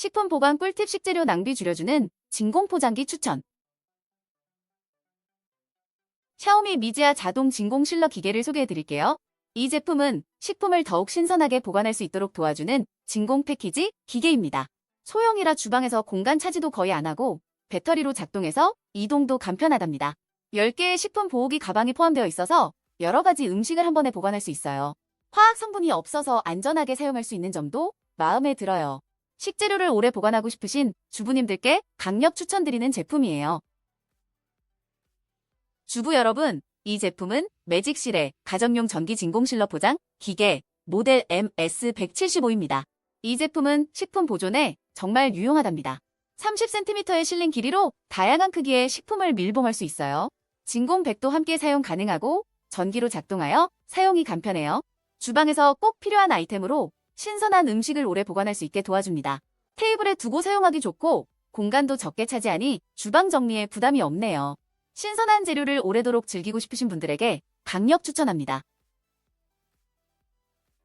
식품 보관 꿀팁 식재료 낭비 줄여주는 진공 포장기 추천. 샤오미 미지아 자동 진공 실러 기계를 소개해 드릴게요. 이 제품은 식품을 더욱 신선하게 보관할 수 있도록 도와주는 진공 패키지 기계입니다. 소형이라 주방에서 공간 차지도 거의 안 하고 배터리로 작동해서 이동도 간편하답니다. 10개의 식품 보호기 가방이 포함되어 있어서 여러 가지 음식을 한 번에 보관할 수 있어요. 화학 성분이 없어서 안전하게 사용할 수 있는 점도 마음에 들어요. 식재료를 오래 보관하고 싶으신 주부님들께 강력 추천드리는 제품이에요. 주부 여러분, 이 제품은 매직실의 가정용 전기 진공실러 포장 기계 모델 MS175입니다. 이 제품은 식품 보존에 정말 유용하답니다. 30cm의 실린 길이로 다양한 크기의 식품을 밀봉할 수 있어요. 진공 백도 함께 사용 가능하고 전기로 작동하여 사용이 간편해요. 주방에서 꼭 필요한 아이템으로 신선한 음식을 오래 보관할 수 있게 도와줍니다. 테이블에 두고 사용하기 좋고 공간도 적게 차지하니 주방 정리에 부담이 없네요. 신선한 재료를 오래도록 즐기고 싶으신 분들에게 강력 추천합니다.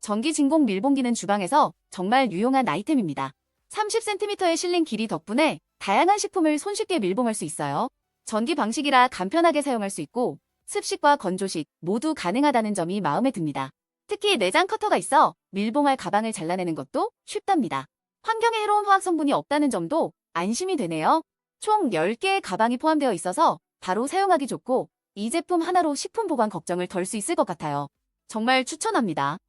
전기 진공 밀봉기는 주방에서 정말 유용한 아이템입니다. 30cm의 실린 길이 덕분에 다양한 식품을 손쉽게 밀봉할 수 있어요. 전기 방식이라 간편하게 사용할 수 있고 습식과 건조식 모두 가능하다는 점이 마음에 듭니다. 특히 내장 커터가 있어 밀봉할 가방을 잘라내는 것도 쉽답니다. 환경에 해로운 화학 성분이 없다는 점도 안심이 되네요. 총 10개의 가방이 포함되어 있어서 바로 사용하기 좋고 이 제품 하나로 식품 보관 걱정을 덜 수 있을 것 같아요. 정말 추천합니다.